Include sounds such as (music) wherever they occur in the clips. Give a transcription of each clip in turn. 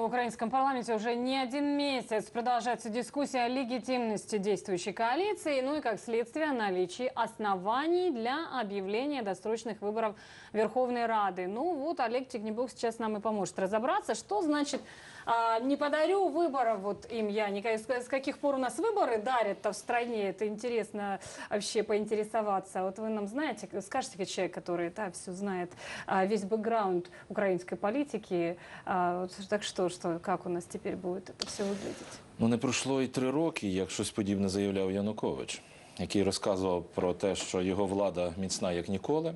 В украинском парламенте уже не один месяц продолжается дискуссия о легитимности действующей коалиции, ну и, как следствие, наличии оснований для объявления досрочных выборов Верховной Рады. Ну вот Олег Тигнебок сейчас нам и поможет разобраться, что значит а, «не подарю выборов вот им я». Никак- С с каких пор у нас выборы дарят-то в стране? Это интересно вообще поинтересоваться. Вот вы нам знаете, скажете, как человек, который да, все знает, а, весь бэкграунд украинской политики. А, вот так что, что, как у нас теперь будет это все выглядеть? Ну не пройшло і три роки, як щось подібне заявляв Янукович, який розказував про те, що його влада міцна як ніколи.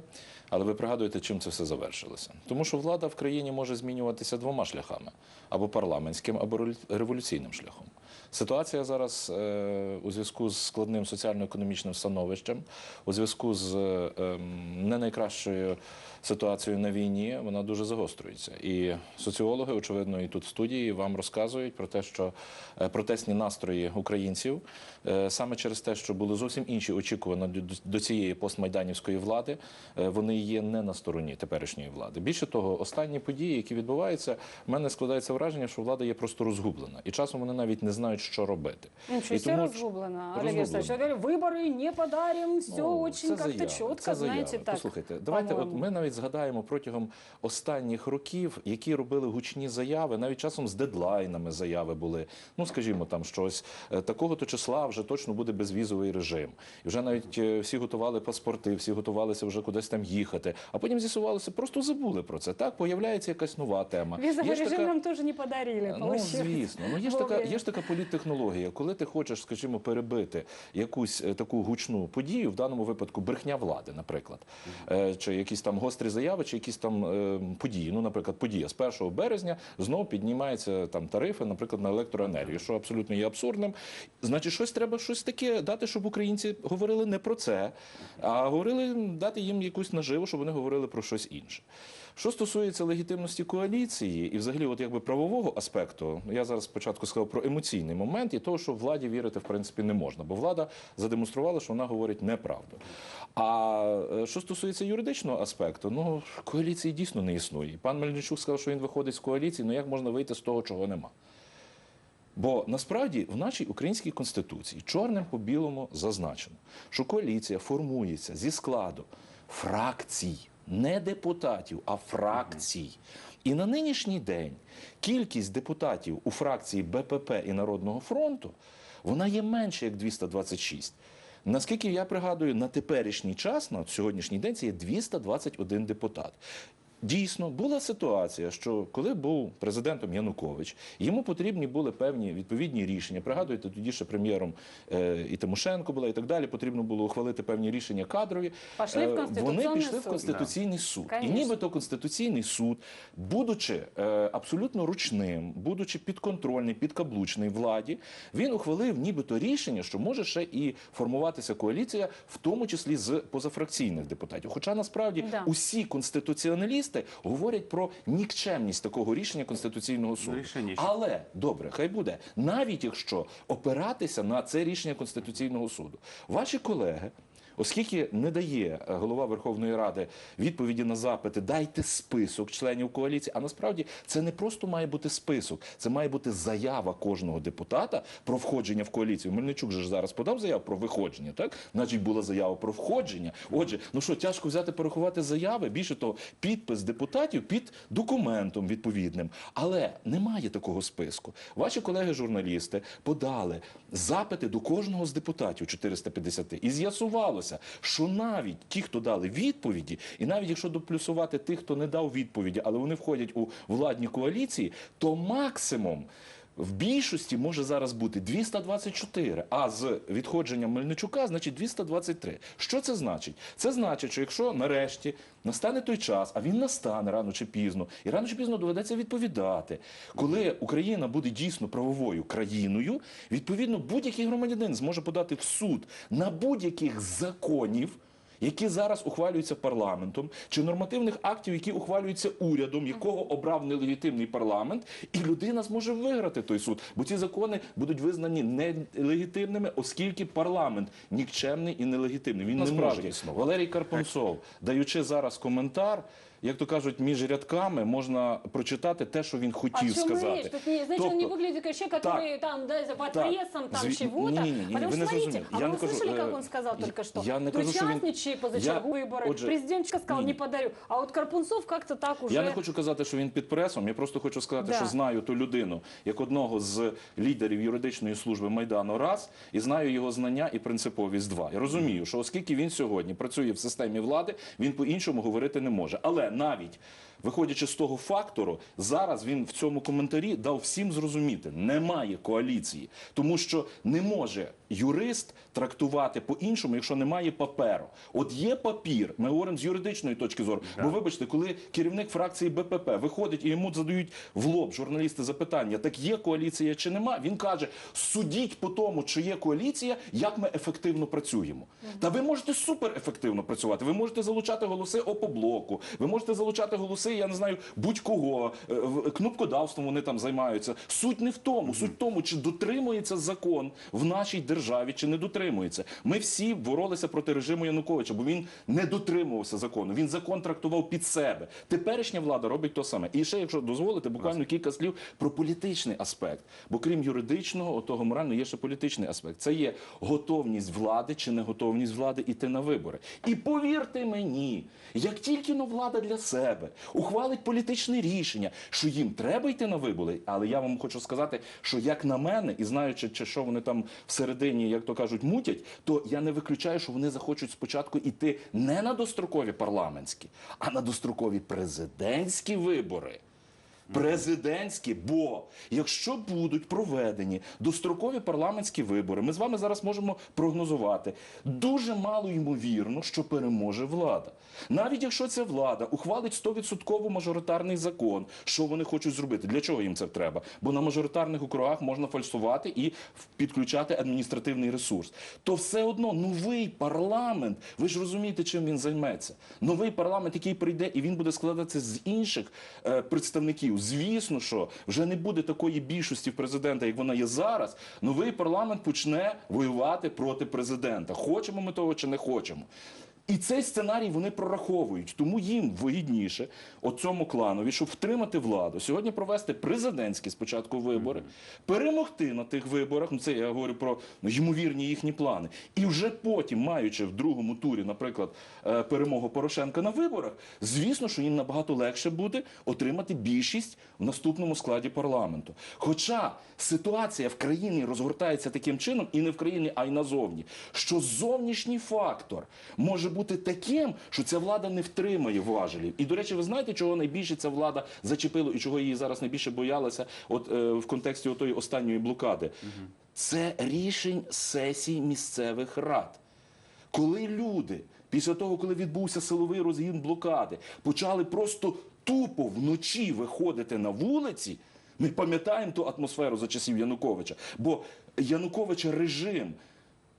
Але ви пригадуєте, чим це все завершилося? Тому що влада в країні може змінюватися двома шляхами: або парламентським, або револю- революційним шляхом. Ситуація зараз е, у зв'язку з складним соціально-економічним становищем, у зв'язку з е, ем, не найкращою ситуацією на війні, вона дуже загострюється. І соціологи, очевидно, і тут в студії вам розказують про те, що е, протестні настрої українців е, саме через те, що були зовсім інші очікування до, цієї постмайданівської влади, е, вони є не на стороні теперішньої влади. Більше того, останні події, які відбуваються, в мене складається враження, що влада є просто розгублена, і часом вони навіть не знають, що робити. Ничего І себе тому- разгублено. Олег Розгублено. Александрович, не подарим, все Ну, четко, це заяви. знаете, так. Послухайте, давайте, от ми навіть згадаємо протягом останніх років, які робили гучні заяви, навіть часом з дедлайнами заяви були. Ну, скажімо, там щось е, такого-то числа вже точно буде безвізовий режим. І вже навіть е, всі готували паспорти, всі готувалися вже кудись там їхати. А потім з'ясувалося, просто забули про це. Так, появляється якась нова тема. Визовый Є режим така- нам тоже не подарили, Ну, звісно, ну є ж така, є ж така політтехнологія. Коли ти хочеш, скажімо, перебити якусь е, таку гучну подію, в даному випадку брехня влади, наприклад, чи якісь там гострі заяви, чи якісь там е, події. Ну, наприклад, подія з 1 березня знову піднімаються там тарифи, наприклад, на електроенергію, що абсолютно є абсурдним. Значить, щось треба щось таке дати, щоб українці говорили не про це, а говорили дати їм якусь наживу, щоб вони говорили про щось інше. Що стосується легітимності коаліції і взагалі, от якби правового аспекту, я зараз спочатку сказав про емоційний момент і того, що владі вірити в принципі не можна, бо влада задемонструвала, що вона говорить неправду. А е, що стосується юридичного аспекту, ну коаліції дійсно не існує. Пан Мельничук сказав, що він виходить з коаліції. Ну як можна вийти з того, чого нема? Бо насправді в нашій українській конституції чорним по білому зазначено, що коаліція формується зі складу фракцій, не депутатів, а фракцій. І на нинішній день кількість депутатів у фракції БПП і Народного фронту вона є менше як 226. Наскільки я пригадую, на теперішній час, на сьогоднішній день, це є 221 депутат. Дійсно, була ситуація, що коли був президентом Янукович, йому потрібні були певні відповідні рішення. Пригадуєте, тоді ще прем'єром е, і Тимошенко була, і так далі. Потрібно було ухвалити певні рішення кадрові. Пошли в Е, Вони пішли в суд. Конституційний суд. І Конечно. нібито Конституційний суд, будучи е, абсолютно ручним, будучи підконтрольний, підкаблучний владі, він ухвалив нібито рішення, що може ще і формуватися коаліція, в тому числі з позафракційних депутатів. Хоча насправді Да. усі конституціоналісти говорять про нікчемність такого рішення Конституційного суду. Рішення. Але добре, хай буде, навіть якщо опиратися на це рішення Конституційного суду, ваші колеги. Оскільки не дає е, голова Верховної Ради відповіді на запити, дайте список членів коаліції. А насправді це не просто має бути список, це має бути заява кожного депутата про входження в коаліцію. Мельничук же ж зараз подав заяву про виходження, так? Значить, була заява про входження. Отже, ну що, тяжко взяти порахувати заяви. Більше того, підпис депутатів під документом відповідним. Але немає такого списку. Ваші колеги-журналісти подали запити до кожного з депутатів 450 і з'ясувалося, що навіть ті, хто дали відповіді, і навіть якщо доплюсувати тих, хто не дав відповіді, але вони входять у владні коаліції, то максимум. В більшості може зараз бути 224, а з відходженням Мельничука, значить 223. Що це значить? Це значить, що якщо нарешті настане той час, а він настане рано чи пізно, і рано чи пізно доведеться відповідати, коли Україна буде дійсно правовою країною, відповідно будь-який громадянин зможе подати в суд на будь-яких законів які зараз ухвалюються парламентом, чи нормативних актів, які ухвалюються урядом, якого обрав нелегітимний парламент, і людина зможе виграти той суд, бо ці закони будуть визнані нелегітимними, оскільки парламент нікчемний і нелегітимний. Він не Насправді, може існувати. Валерій Карпунцов, даючи зараз коментар як то кажуть, між рядками можна прочитати те, що він О хотів чем сказати. речь? Тут не, значит, он не Тобто, выглядит как человек, который там, да, за под так. прессом, там Зві- чего-то. Ні-ні-ні, Потому ви что, не смотрите, зрозуміли. а Я вы не кажу, услышали, как е, он сказал только что? я не кажу, що він- Причастничай позачергові Я- вибори. отже, Президентчик сказал, ні. не подарю. А от Карпунцов как-то так уже... Я не хочу казати, що він під пресом. Я просто хочу сказати, Да. що знаю ту людину як одного з лідерів юридичної служби майдану раз і знаю його знання і принциповість два. Я розумію, що оскільки він сьогодні працює в системі влади, він по-іншому говорити не може. Але навіть виходячи з того фактору, зараз він в цьому коментарі дав всім зрозуміти, немає коаліції, тому що не може юрист трактувати по-іншому, якщо немає паперу. От є папір, ми говоримо з юридичної точки зору. Бо вибачте, коли керівник фракції БПП виходить і йому задають в лоб журналісти запитання, так є коаліція чи нема, він каже: судіть по тому, чи є коаліція, як ми ефективно працюємо. Та ви можете супер ефективно працювати. Ви можете залучати голоси опоблоку, ви можете залучати голоси, я не знаю, будь-кого Е, кнопкодавством вони там займаються. Суть не в тому, суть в тому, чи дотримується закон в нашій державі, чи не дотримується. Ми всі боролися проти режиму Януковича, бо він не дотримувався закону. Він закон трактував під себе. Теперішня влада робить то саме. І ще, якщо дозволите, буквально кілька слів про політичний аспект. Бо крім юридичного, отого морального, є ще політичний аспект. Це є готовність влади чи не готовність влади іти на вибори. І повірте мені, як тільки но влада для себе ухвалить політичне рішення, що їм треба йти на вибори, але я вам хочу сказати, що як на мене, і знаючи, чи що вони там всередині, як то кажуть, мутять, то я не виключаю, що вони захочуть спочатку йти не на дострокові парламентські, а на дострокові президентські вибори. Президентські, бо якщо будуть проведені дострокові парламентські вибори, ми з вами зараз можемо прогнозувати дуже мало ймовірно, що переможе влада. Навіть якщо ця влада ухвалить 100% мажоритарний закон, що вони хочуть зробити? Для чого їм це треба? Бо на мажоритарних округах можна фальсувати і підключати адміністративний ресурс. То все одно новий парламент, ви ж розумієте, чим він займеться. Новий парламент, який прийде, і він буде складатися з інших е, представників. Звісно, що вже не буде такої більшості в президента, як вона є зараз. Новий парламент почне воювати проти президента. Хочемо ми того чи не хочемо. І цей сценарій вони прораховують, тому їм вигідніше оцьому кланові, щоб втримати владу, сьогодні провести президентські спочатку вибори, перемогти на тих виборах. Ну це я говорю про ну, ймовірні їхні плани. І вже потім, маючи в другому турі, наприклад, е, перемогу Порошенка на виборах, звісно, що їм набагато легше буде отримати більшість в наступному складі парламенту. Хоча ситуація в країні розгортається таким чином, і не в країні, а й назовні, що зовнішній фактор може бути таким, що ця влада не втримає важелів. І до речі, ви знаєте, чого найбільше ця влада зачепила і чого її зараз найбільше боялася, от е, в контексті отої останньої блокади? Це рішень сесій місцевих рад. Коли люди, після того, коли відбувся силовий розгін блокади, почали просто тупо вночі виходити на вулиці, ми пам'ятаємо ту атмосферу за часів Януковича. Бо Януковича режим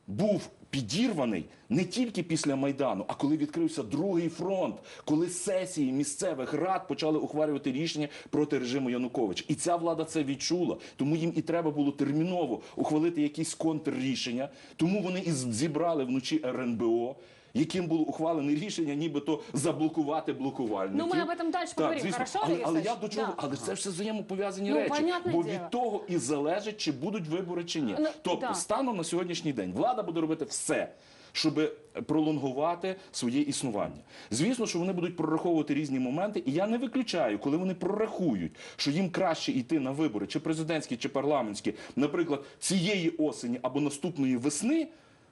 був підірваний не тільки після Майдану, а коли відкрився другий фронт, коли сесії місцевих рад почали ухвалювати рішення проти режиму Януковича. І ця влада це відчула. Тому їм і треба було терміново ухвалити якісь контррішення. Тому вони і зібрали вночі РНБО. Яким було ухвалене рішення, нібито заблокувати блокувальників. Ну, ми об этом дальше поговоримо, хорошо, але, але я до чого? Да. Але це все взаємопов'язані Ну, речі. Бо діло. від того і залежить, чи будуть вибори чи ні. Ну, тобто, да. станом на сьогоднішній день влада буде робити все. Щоб пролонгувати своє існування, звісно, що вони будуть прораховувати різні моменти, і я не виключаю, коли вони прорахують, що їм краще йти на вибори, чи президентські, чи парламентські, наприклад, цієї осені або наступної весни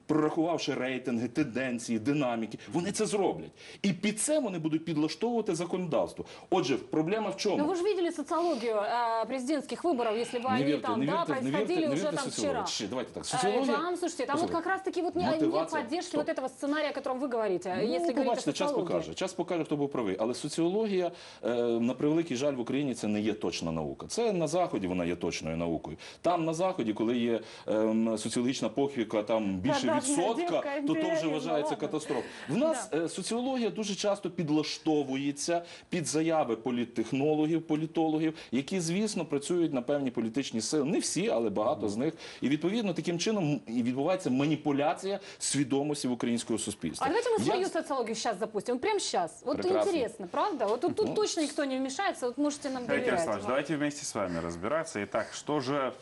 Прорахувавши рейтинги, тенденції, динаміки, вони це зроблять. І під це вони будуть підлаштовувати законодавство. Отже, проблема в чому? Ну вы же видели социологию э, президентских выборов, если бы Не они верьте, там не да, верьте, не происходили верьте, не уже верьте там социологии. вчера. Ще, давайте так. Э, Социология. Там, слушайте, там вот Послухайте, как раз-таки вот не, нет мотивация. поддержки Стоп. вот этого сценария, о котором вы говорите, Ну, если говорить о побачите, час социологии. покаже. Час покаже, хто був правий. Але соціологія, е, на превеликий жаль, в Україні це не є точна наука. Це на заході вона є точною наукою. Там на заході, коли є ем, соціологічна похвіка, там більше Да-да, відсотка, то то вже вважається катастрофа. В нас е, соціологія дуже часто підлаштовується під заяви політтехнологів, політологів, які, звісно, працюють на певні політичні сили. Не всі, але багато з них. І відповідно таким чином відбувається маніпуляція свідомості в українського суспільства. А давайте мы Я- свою социологию сейчас запустим. Вот прямо сейчас. Вот Прекрасно. интересно, правда? Вот тут, Ну, точно никто не вмешается. Вот можете нам доверять. Давайте вместе с вами разбираться. Итак, что же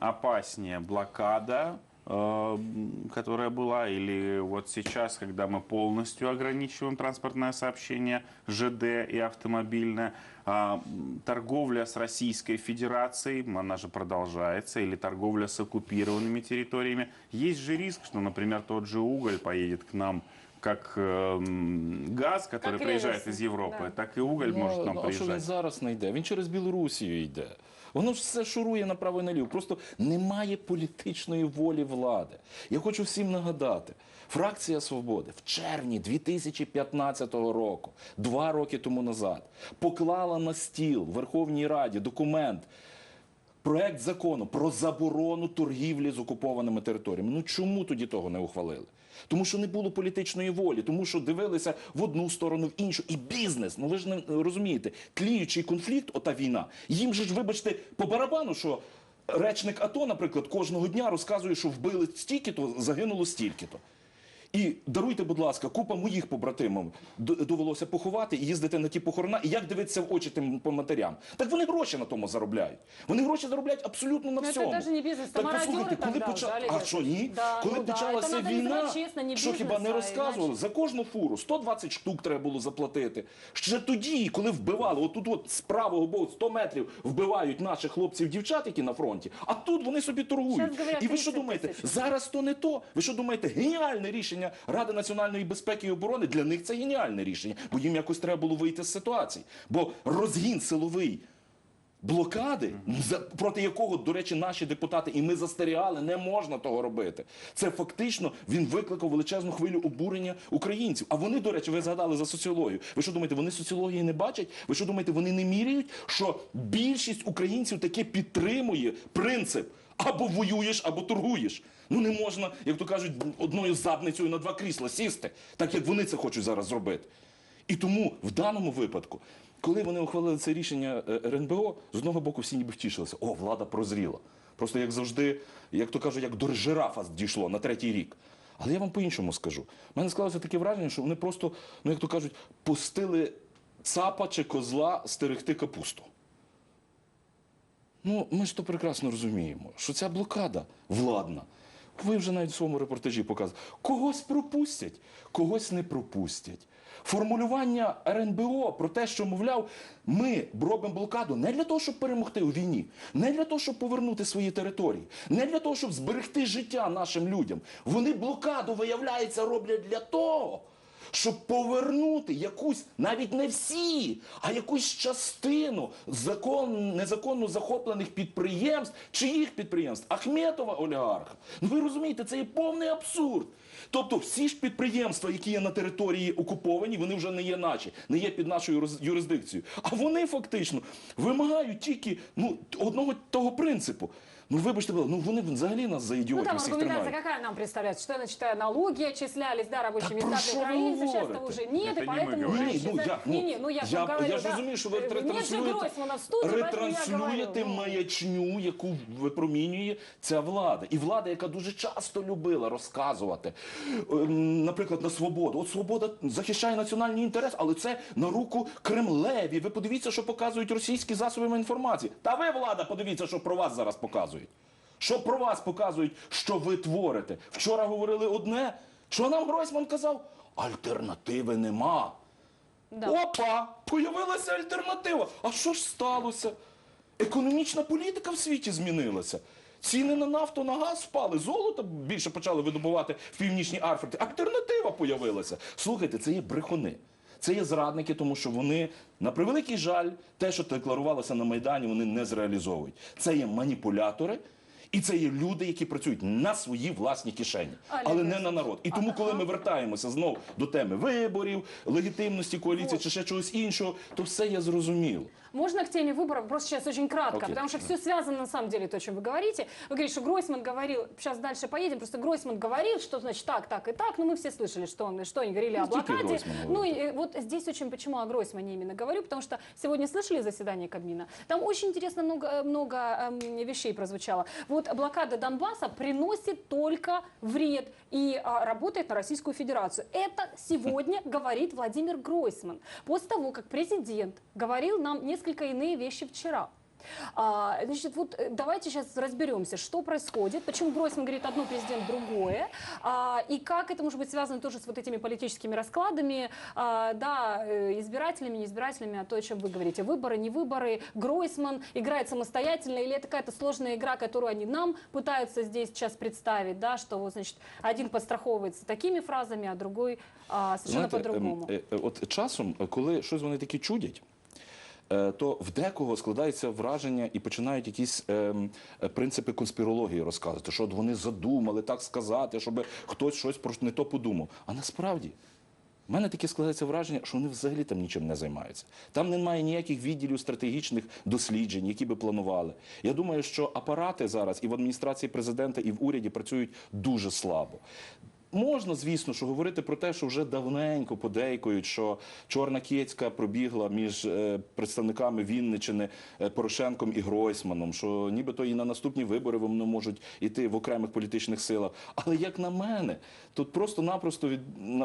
опаснее, блокада, которая была, или вот сейчас, когда мы полностью ограничиваем транспортное сообщение, ЖД и автомобильное, а, м, торговля с Российской Федерацией, м, она же продолжается, или торговля с оккупированными территориями. Есть же риск, что, например, тот же уголь поедет к нам как э, м, газ, который Как приезжает рельсы, из Европы, да. так и уголь может нам ну, а що він приезжать. зараз не йде? Він через Білорусію йде. Воно ж все шурує направо і наліво. Просто немає політичної волі влади. Я хочу всім нагадати. Фракція Свободи в червні 2015 року, два роки тому назад, поклала на стіл в Верховній Раді документ проект закону про заборону торгівлі з окупованими територіями. Ну чому тоді того не ухвалили? Тому що не було політичної волі, тому що дивилися в одну сторону, в іншу. І бізнес, ну ви ж не розумієте, тліючий конфлікт, ота війна, їм же ж, вибачте, по барабану, що речник АТО, наприклад, кожного дня розказує, що вбили стільки-то, загинуло стільки-то. І даруйте, будь ласка, купа моїх побратимів довелося поховати і їздити на ті похорона. І як дивитися в очі тим по матерям? Так вони гроші на тому заробляють. Вони гроші заробляють абсолютно на Ну, це всьому. навіть не бізнес, це так послухайте, коли тогда поча... вже, А що ні? Да, коли ну почалася війна, чесно, не що хіба не розказували? За кожну фуру 120 штук треба було заплатити. Ще тоді, коли вбивали, отут от з правого боку 100 метрів вбивають наших хлопців, дівчат, які на фронті, а тут вони собі торгують. І ви що думаєте, зараз то не то? Ви що думаєте, геніальне рішення Ради національної безпеки і оборони для них це геніальне рішення, бо їм якось треба було вийти з ситуації. Бо розгін силовий блокади, за- проти якого, до речі, наші депутати, і ми застерігали, не можна того робити. Це фактично він викликав величезну хвилю обурення українців. А вони, до речі, ви згадали за соціологію. Ви що думаєте, вони соціології не бачать? Ви що думаєте, вони не міряють, що більшість українців таки підтримує принцип або воюєш, або торгуєш. Ну не можна, як то кажуть, одною задницею на два крісла сісти, так як вони це хочуть зараз зробити. І тому в даному випадку, коли вони ухвалили це рішення е, РНБО, з одного боку всі ніби втішилися. О, влада прозріла. Просто як завжди, як то кажуть, як до жирафа дійшло на третій рік. Але я вам по-іншому скажу. У мене склалося таке враження, що вони просто, ну як то кажуть, пустили цапа чи козла стерегти капусту. Ну, ми ж то прекрасно розуміємо, що ця блокада владна. Ви вже навіть в своєму репортажі показували. Когось пропустять, когось не пропустять. Формулювання РНБО про те, що, мовляв, ми робимо блокаду не для того, щоб перемогти у війні, не для того, щоб повернути свої території, не для того, щоб зберегти життя нашим людям. Вони блокаду, виявляється, роблять для того, щоб повернути якусь, навіть не всі, а якусь частину закон, незаконно захоплених підприємств, чиїх підприємств? Ахметова олігарха. Ну ви розумієте, це є повний абсурд. Тобто всі ж підприємства, які є на території окуповані, вони вже не є наші, не є під нашою юрисдикцією. А вони фактично вимагають тільки ну, одного того принципу. Ну вибачте, будь ласка, ну вони взагалі нас за Ну, ідіотів там всіх аргументация тримають. какая нам представляется? Что, значит, э, налоги отчислялись, да, рабочие Так про места что для вы украинцев, сейчас говорите? это уже нет, Это и не мы поэтому говорим. уже Ні, ну, исчезает- я, ну, Не, не, ну я, ж я, вам говорю, я ж да. розумію, що ви Э, Нет же ретранслюєте, Гройсмана в студии, поэтому я ретранслюєте говорю, ну. маячню, яку випромінює ця влада. І влада, яка дуже часто любила розказувати, ем, наприклад, на свободу. От свобода захищає національний інтерес, але це на руку Кремлеві. Ви подивіться, що показують російські засоби інформації. Та ви, влада, подивіться, що про вас зараз показують. Що про вас показують, що ви творите. Вчора говорили одне, що нам Гройсман казав, альтернативи нема. Да. Опа! Появилася альтернатива. А що ж сталося? Економічна політика в світі змінилася. Ціни на нафту, на газ впали, золото більше почали видобувати в північній Арфриці. Альтернатива появилася. Слухайте, це є брехуни. Це є зрадники, тому що вони, на превеликий жаль, те, що декларувалося на Майдані, вони не зреалізовують. Це є маніпулятори. І це є люди, які працюють на свої власні кишені, Олег але не Васильович, на народ. І тому, коли ми вертаємося знов до теми виборів, легітимності коаліції чи ще чогось іншого, то все є зрозуміло. Можно к теме выборов просто сейчас очень кратко, Окей. потому что все связано на самом деле то, о чем вы говорите. Вы говорите, что Гройсман говорил, сейчас дальше поедем, просто Гройсман говорил, что значит так, так и так, ну мы все слышали, что, он, что они говорили Ну, о только блокаде. Гройсман Ну говорит. и э, вот здесь очень почему о Гройсмане именно говорю, потому что сегодня слышали заседание Кабмина, там очень интересно много, э, много эм, вещей прозвучало. Вот блокада Донбасса приносит только вред и а, работает на Российскую Федерацию. Это сегодня (laughs) говорит Владимир Гройсман. После того, как президент говорил нам несколько иные вещи вчера. А, значит, вот э, давайте сейчас разберемся, что происходит, почему Гройсман говорит одно, президент другое, а, и как это может быть связано тоже с вот этими политическими раскладами, а, да, э, избирателями, не избирателями, а то, о чем вы говорите, выборы, не выборы, Гройсман играет самостоятельно, или это какая-то сложная игра, которую они нам пытаются здесь сейчас представить, да, что, вот, значит, один подстраховывается такими фразами, а другой а, совершенно Знаєте, по-другому. ем, е, е, От часом, коли щось вони такі чудять. Е, То в декого складається враження і починають якісь ем, е, принципи конспірології розказувати, що от вони задумали так сказати, щоб хтось щось про не то подумав. А насправді в мене таке складається враження, що вони взагалі там нічим не займаються. Там немає ніяких відділів стратегічних досліджень, які би планували. Я думаю, що апарати зараз і в адміністрації президента, і в уряді працюють дуже слабо. Можна, звісно, що говорити про те, що вже давненько подейкують, що чорна кєцька пробігла між е, представниками Вінничини е, Порошенком і Гройсманом, що нібито і на наступні вибори вони можуть іти в окремих політичних силах. Але як на мене, тут просто-напросто від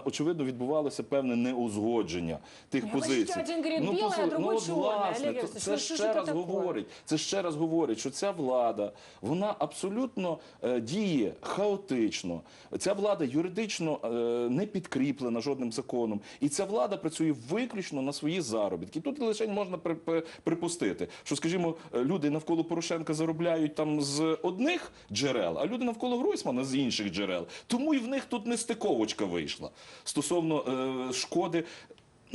очевидно відбувалося певне неузгодження тих Ну, позицій. один говорить біле, а послухай, другой от, власне, то це ну, що ще раз таке? говорить. Це ще раз говорить, що ця влада вона абсолютно е, діє хаотично. Ця влада юридично е, не підкріплена жодним законом, і ця влада працює виключно на свої заробітки. Тут лише можна при- при- припустити, що, скажімо, е, люди навколо Порошенка заробляють там з одних джерел, а люди навколо Гройсмана з інших джерел. Тому і в них тут нестиковочка вийшла стосовно е, шкоди.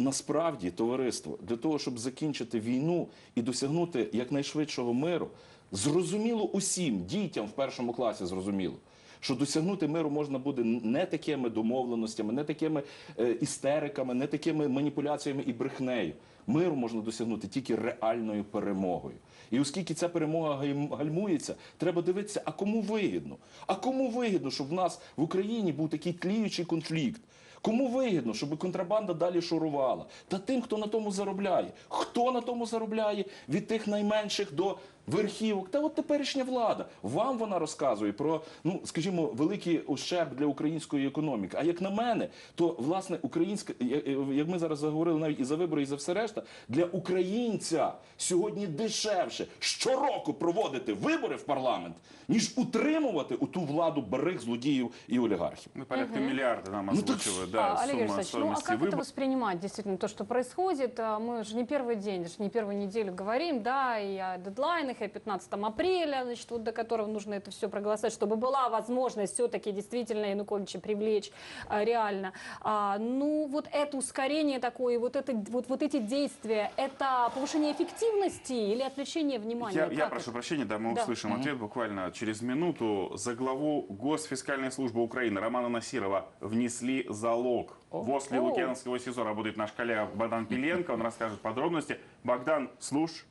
Насправді, товариство, для того, щоб закінчити війну і досягнути якнайшвидшого миру, зрозуміло усім, дітям в першому класі зрозуміло, що досягнути миру можна буде не такими домовленостями, не такими е, істериками, не такими маніпуляціями і брехнею. Миру можна досягнути тільки реальною перемогою. І оскільки ця перемога гальм- гальмується, треба дивитися, а кому вигідно? А кому вигідно, щоб в нас в Україні був такий тліючий конфлікт? Кому вигідно, щоб контрабанда далі шурувала? Та тим, хто на тому заробляє. Хто на тому заробляє? Від тих найменших до верхівок. Та от теперішня влада. Вам вона розказує про, ну скажімо, великий ущерб для української економіки. А як на мене, то власне українська, я- я- як ми зараз заговорили навіть і за вибори, і за все решта, для українця сьогодні дешевше щороку проводити вибори в парламент, ніж утримувати у ту владу барих злодіїв і олігархів. Ну, порядка миллиарда нам Ну, так озвучивают, А, да, Олег сумма Александрович, ну а стоимости как это выборов. воспринимать действительно то, что происходит? А, Мы же не первый день, даже не первую неделю говорим, да, и о дедлайнах, и о 15 апреля, значит, вот до которого нужно это все проголосовать, чтобы была возможность все-таки действительно Януковича привлечь а, реально. А, ну, вот это ускорение такое, вот, это, вот, вот эти действия, это повышение эффективности или отвлечение внимания? Я, я прошу прощения, да, мы Да. услышим ответ буквально через минуту. За главу Госфискальной службы Украины Романа Насирова внесли залог. Возле О. Лукьяновского СИЗО работает наш коллега Богдан Пеленко. Он расскажет подробности. Богдан, слушай.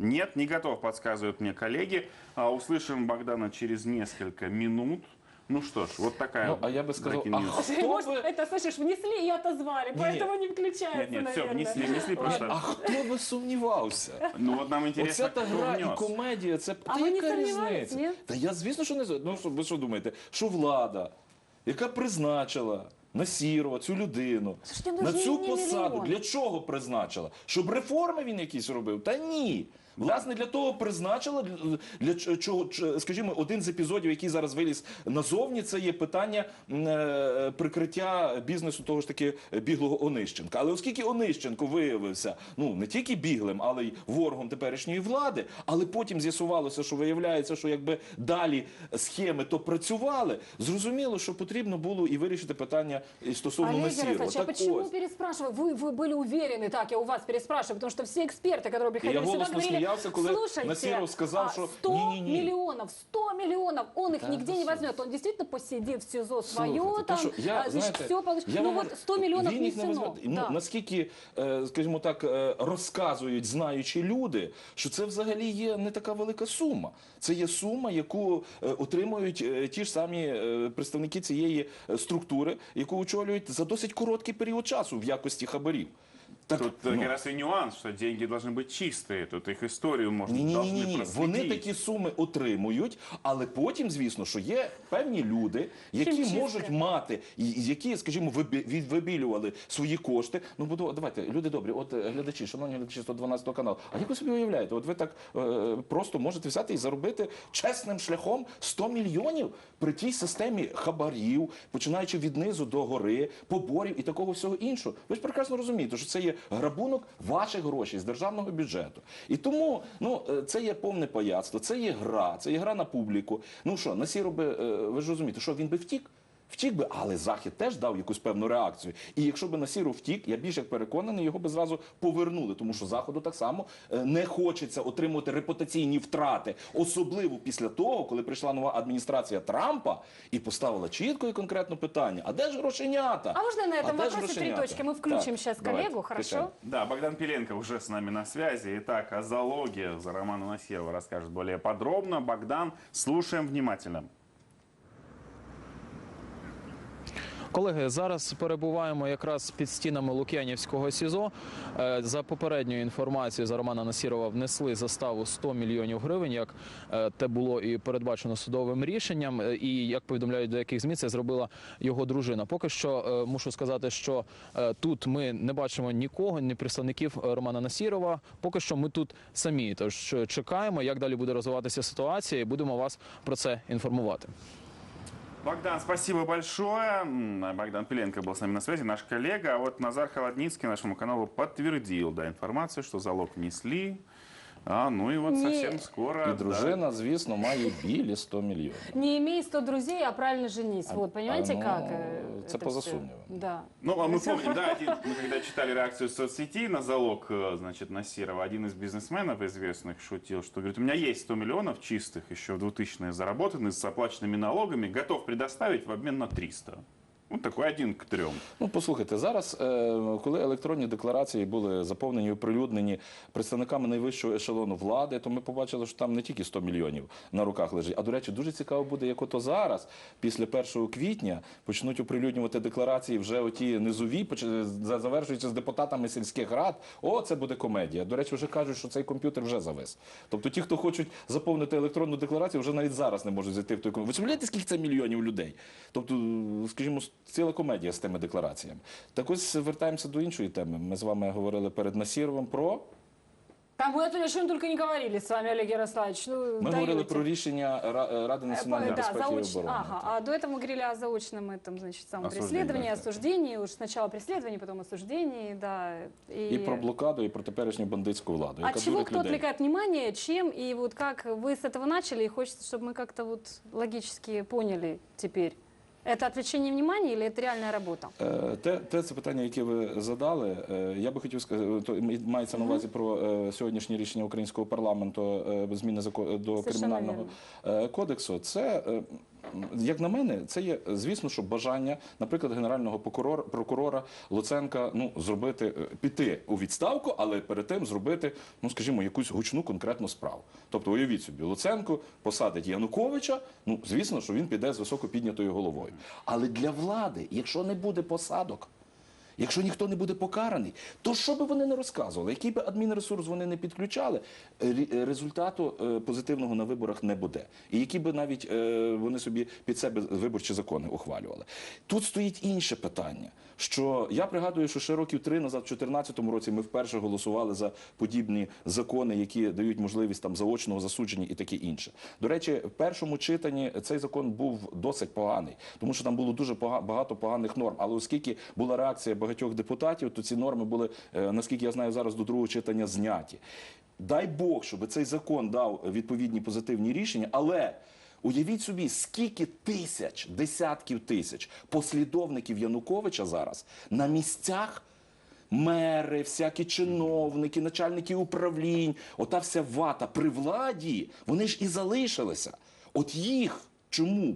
Нет, не готов, подсказывают мне коллеги. А, услышим Богдана через несколько минут. Ну что ж, вот такая Ну, а я бы сказал, breaking а news. Кто Может, бы- это, слышишь, внесли и отозвали, поэтому не включается, Нет, нет, все, наверное. внесли, внесли просто. А хто би сумнівався? Ну вот нам интересно, Оця та кто гра і внес. комедія, це А та ви не яка сумніваєтесь, різниця? ні? Та я звісно, що не з- ну що ви що думаєте, що влада, яка призначила Насірова, цю людину Слушайте, ну на ж цю не посаду, мільйон. для чого призначила? Щоб реформи він якісь робив? Та ні. Власне, для того призначила для- для ч- чого, ч- скажімо, один з епізодів, який зараз виліз назовні, це є питання м, е, прикриття бізнесу того ж таки біглого Онищенка. Але оскільки Онищенко виявився ну не тільки біглим, але й ворогом теперішньої влади, але потім з'ясувалося, що виявляється, що якби далі схеми то працювали, зрозуміло, що потрібно було і вирішити питання і стосовно Олег Насірова. Ярославович, а Так почему ось. переспрашиваю? Вы, вы были уверены, так, я у вас переспрашиваю, потому что все эксперты, которые приходили сюда, голосно говорили, сміявся, коли Слушайте, Насіров сказав, а, що 100 ні-ні-ні. миллионов, 100 миллионов, он их нигде не что возьмет. Он действительно посидит в СИЗО свое, Слухайте, там, то, що я, а, знаєте, все получит. я Ну вам вот 100 миллионов він їх не візьме. Ну, Да. наскільки, е, скажімо так, е, розказують знаючі люди, що це взагалі є не така велика сума. Це є сума, яку е, отримують е, ті ж самі е, представники цієї е, структури, яку очолюють за досить короткий період часу в якості хабарів. Так, Тут ну, э, как раз и нюанс, что деньги должны быть чистые. Тут их историю можно Ні, ні, ні, должны ні, ні. проследить. Вони такі суми отримують, але потім, звісно, що є певні люди, які Хімчистка. можуть мати, і- і які, скажімо, вибі- від- вибілювали свої кошти. Ну, буду, давайте, люди добрі, от е, глядачі, шановні глядачі 112 каналу. А як ви собі уявляєте? От ви так е, просто можете взяти і заробити чесним шляхом 100 мільйонів при тій системі хабарів, починаючи від низу до гори, поборів і такого всього іншого. Ви ж прекрасно розумієте, що це є грабунок ваших грошей з державного бюджету. І тому ну е, це є повне паяцтво, це є гра, це є гра на публіку. Ну що, на би, е, ви ж розумієте, що він би втік. Втік би, але Захід теж дав якусь певну реакцію. І якщо би Насіров втік, я більш як переконаний, його би зразу повернули, тому що Заходу так само е, не хочеться отримувати репутаційні втрати, особливо після того, коли прийшла нова адміністрація Трампа і поставила чітко і конкретно питання: а де ж грошенята? А можно на этом вопросе три точки? Мы включим Так, сейчас коллегу, хорошо? Да, Богдан Пеленко уже с нами на связи. Итак, о залоге за Романа Насирова расскажет более подробно. Богдан, слушаем внимательно. Колеги, зараз перебуваємо якраз під стінами Лук'янівського СІЗО. Е, За попередньою інформацією за Романа Насірова внесли заставу 100 мільйонів гривень, як е, те було і передбачено судовим рішенням. Е, І як повідомляють деяких ЗМІ, це зробила його дружина. Поки що мушу сказати, що тут ми не бачимо нікого, ні представників Романа Насірова. Поки що ми тут самі. Тож чекаємо, як далі буде розвиватися ситуація, і будемо вас про це інформувати. Богдан, спасибо большое. Богдан Пеленко был с нами на связи, наш коллега. А вот Назар Холодницкий нашему каналу подтвердил да, информацию, что залог внесли. А, ну и вот Не- совсем скоро... І да, дружина, звісно, має білі 100 мільйонів. Не имей 100 друзей, а правильно женись. Вот, понимаете, а, ну, как? э, это это поза всё? сумнівом. Да. Ну, а мы помним, да, один- мы когда читали реакцию соцсетей на залог, э, значит, Насирова, один из бизнесменов известных шутил, что, говорит, у меня есть 100 миллионов чистых, еще в 2000-е заработанные, с оплаченными налогами, готов предоставить в обмен на 300. Вот такой один к трем. Ну, послухайте, зараз, е, коли електронні декларації були заповнені і оприлюднені представниками найвищого ешелону влади, то ми побачили, що там не тільки 100 мільйонів на руках лежить. А до речі, дуже цікаво буде, як ото зараз, після 1 квітня, почнуть оприлюднювати декларації вже оті низові, поч- за- завершуючи з депутатами сільських рад. О, це буде комедія. До речі, вже кажуть, що цей комп'ютер вже завис. Тобто ті, хто хочуть заповнити електронну декларацію, вже навіть зараз не можуть зайти в той комп'ютер. Ви уявляєте, скільки це мільйонів людей? Тобто, скажімо, ціла комедія з тими деклараціями. Так ось вертаємося до іншої теми. Ми з вами говорили перед Насіровим про Там мы о чем только не говорили с вами, Олег Ярославович. Ну, ми даете. говорили про рішення Ра- Ради Э, національної да, безпеки і заоч- оборони. Ага, а до этого мы говорили о заочном этом, значит, самом Осуждении, преследовании, да, да. осуждении. Уж сначала преследование, потом осуждении, да. І про блокаду, і про теперішню бандитську владу, От яка чего дурить кто людей. отвлекает внимание, чем и вот как вы с этого начали, и хочется, чтобы мы как-то вот логически поняли теперь. Это відвлечення внимания или це реальна работа? Е, Те, те це питання, яке ви задали. е, Я би хотів сказати, то мається на увазі про е, сьогоднішнє рішення українського парламенту е, зміни до Совершенно кримінального е, кодексу. Це е, як на мене, це є звісно, що бажання, наприклад, генерального прокурора, Луценка ну зробити е, піти у відставку, але перед тим зробити, ну скажімо, якусь гучну конкретну справу. Тобто, уявіть собі, Луценко посадить Януковича. Ну звісно, що він піде з високо піднятою головою. Але для влади, якщо не буде посадок. Якщо ніхто не буде покараний, то що би вони не розказували, який би адмінресурс вони не підключали, е, результату е, позитивного на виборах не буде. І які би навіть е, вони собі під себе виборчі закони ухвалювали. Тут стоїть інше питання. Що я пригадую, що ще років три назад, в 2014 році, ми вперше голосували за подібні закони, які дають можливість там заочного засудження і таке інше. До речі, в першому читанні цей закон був досить поганий, тому що там було дуже багато поганих норм. Але оскільки була реакція багатьох депутатів, то ці норми були, е, наскільки я знаю, зараз до другого читання зняті. Дай Бог, щоб цей закон дав відповідні позитивні рішення, але. Уявіть собі, скільки тисяч, десятків тисяч послідовників Януковича зараз на місцях мери, всякі чиновники, начальники управлінь, ота вся вата при владі, вони ж і залишилися. От їх чому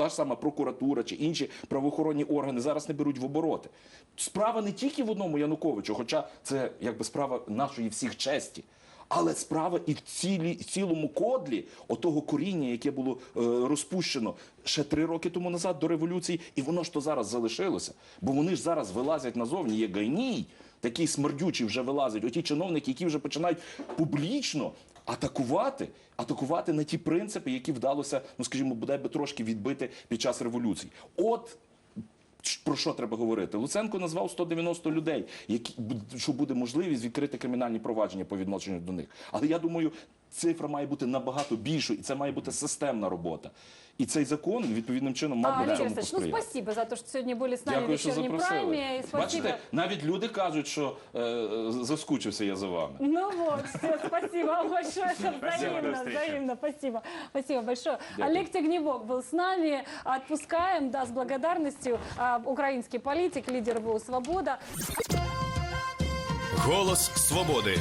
та ж сама прокуратура чи інші правоохоронні органи зараз не беруть в обороти. Справа не тільки в одному Януковичу, хоча це якби справа нашої всіх честі. Але справа і в цілі, цілому кодлі отого коріння, яке було е, розпущено ще три роки тому назад до революції, і воно ж то зараз залишилося. Бо вони ж зараз вилазять назовні, є гайній, такий смердючі вже вилазить. Оті чиновники, які вже починають публічно атакувати, атакувати на ті принципи, які вдалося, ну скажімо, бодай би трошки відбити під час революції. От Про що треба говорити? Луценко назвав 190 людей, які що буде можливість відкрити кримінальні провадження по відношенню до них. Але я думаю, цифра має бути набагато більшою, і це має бути системна робота. І цей закон відповідним чином мав А, би Олег цьому Александрович, ну посприяти. спасибо за то, что сегодня были с нами в Дякую, що вечернем прайме. запросили. И спасибо. Бачите, навіть люди кажуть, що е, е, заскучився я за вами. Ну вот, все, спасибо вам большое, это до взаимно, встречи. взаимно, спасибо, спасибо большое. Дякую. Олег Тягнебок был с нами, отпускаем, да, с благодарностью, А, украинский политик, лидер ВО «Свобода». Голос свободи